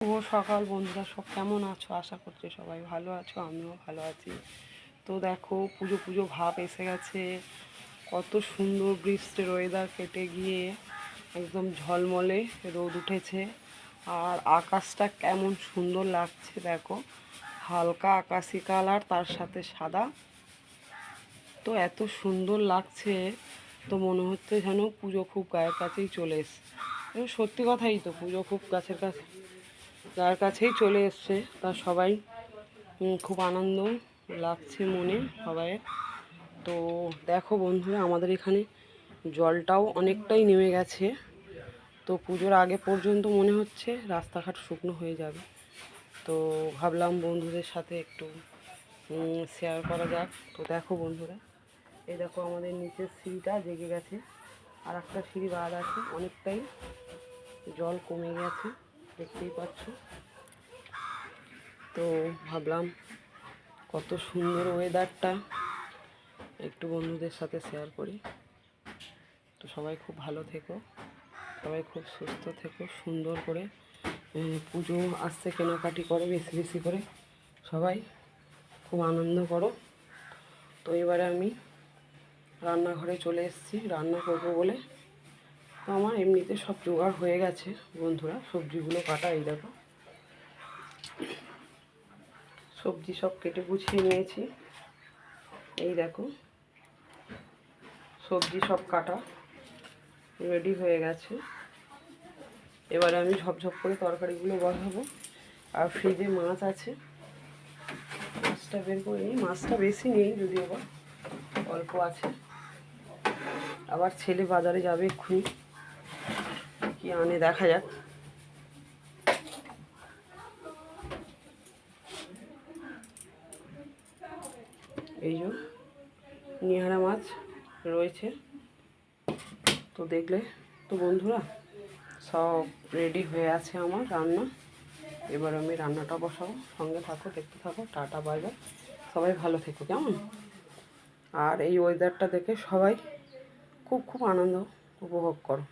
শুভ সকাল বন্ধুরা, সব কেমন আছো? আশা করছি সবাই ভালো আছো, আমিও ভালো আছি। তো দেখো, পুজো পুজো ভাব এসে গেছে। কত সুন্দর বৃষ্টির ওয়েদার কেটে গিয়ে একদম ঝলমলে রোদ উঠেছে। আর আকাশটা কেমন সুন্দর লাগছে, দেখো। হালকা আকাশি কালার, তার সাথে সাদা। তো এত সুন্দর লাগছে, তো মনে হচ্ছে যেন পুজো খুব গায়ের কাছেই চলে এসছে। সত্যি কথাই তো, পুজো খুব গাছের কাছে। যার কাছেই চলে এসছে, তা সবাই খুব আনন্দ লাগছে মনে সবাই তো দেখো বন্ধুরা, আমাদের এখানে জলটাও অনেকটাই নেমে গেছে। তো পুজোর আগে পর্যন্ত মনে হচ্ছে রাস্তাঘাট শুকনো হয়ে যাবে। তো ভাবলাম বন্ধুদের সাথে একটু শেয়ার করা যাক। তো দেখো বন্ধুরা এই দেখো আমাদের নিচের সিঁড়িটা জেগে গেছে। আর একটা সিঁড়ি বাদ আছে, অনেকটাই জল কমে গেছে। দেখতেই পাচ্ছ। তো ভাবলাম কত সুন্দর ওয়েদারটা একটু বন্ধুদের সাথে শেয়ার করি। তো সবাই খুব ভালো থেকো, সবাই খুব সুস্থ থেকো, সুন্দর করে পুজো আসছে কেনাকাটি করো, বেশি বেশি করে। সবাই খুব আনন্দ করো। তো এবারে আমি রান্নাঘরে চলে এসেছি। রান্না করব বলে আমার এমনিতে সব জোগাড় হয়ে গেছে, বন্ধুরা, সবজিগুলো কাটা এই দেখো। সবজি সব কেটে গুছিয়ে নিয়েছি। এই দেখো, সবজি সব কাটা রেডি হয়ে গেছে। এবারে আমি ঝপঝপ করে তরকারিগুলো বসাবো। আর ফ্রিজে মাছ আছে, মাছটা বের করে নিই। মাছটা বেশি নেই যদি আবার অল্প আছে। আবার ছেলে বাজারে যাবে এক্ষুনি। কি আনে দেখা যাক। এই যে, নিহারা মাছ রয়েছে। তো দেখলে, তো বন্ধুরা, সব রেডি হয়ে আছে আমার রান্না। এবার আমি রান্নাটা বসাবো, সঙ্গে থাকো, দেখতে থাকো। টাটা বাই বাই সবাই ভালো থেকো, কেমন? আর এই ওয়েদারটা দেখে সবাই খুব খুব আনন্দ উপভোগ করো।